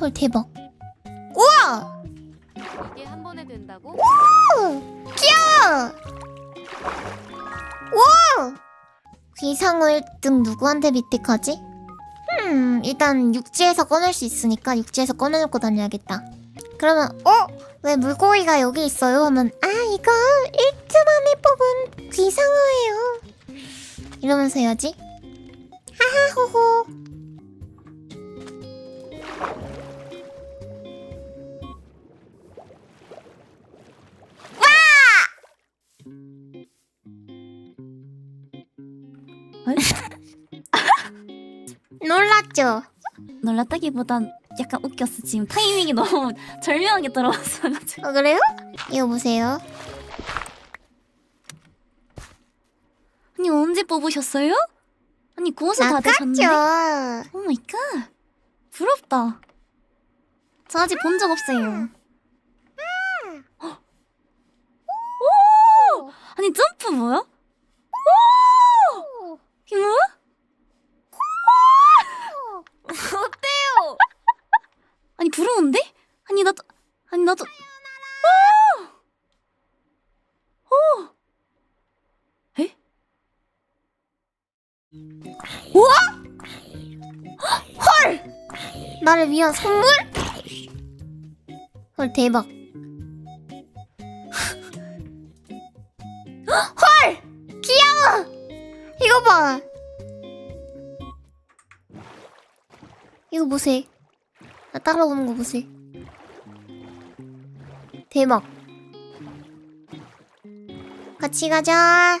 헐 대박. 우와! 이게 한 번에 된다고? 귀여워! 와! 이상호 1등 누구한테 미틱하지? 음, 일단 육지에서 꺼낼 수 있으니까 육지에서 꺼내놓고 다녀야겠다. 그러면, 어? 왜 물고기가 여기 있어요? 하면, 아, 이거 1등 안에 뽑은 귀상어예요. 이러면서 해야지. 하하호호. 놀랐죠? 놀랐다기보단 약간 웃겼어 지금 타이밍이 너무 절묘하게 들어왔어가지고 어, 그래요? 이거 보세요. 아니 언제 뽑으셨어요? 아니 고수 다 되셨는데? 낚았죠. 오 마이 갓 부럽다 저 아직 본 적 없어요 헉. 오! 아니 점프 뭐야? 오! 이게 뭐야? 어때요? 아니 부러운데? 아니 나도 아니 나도 오! 오! 에? 나를 위한 선물? 헐 대박. 헐 귀여워. 이거 봐. 이거 보세. 나 따라오는 거 보세. 대박. 같이 가자.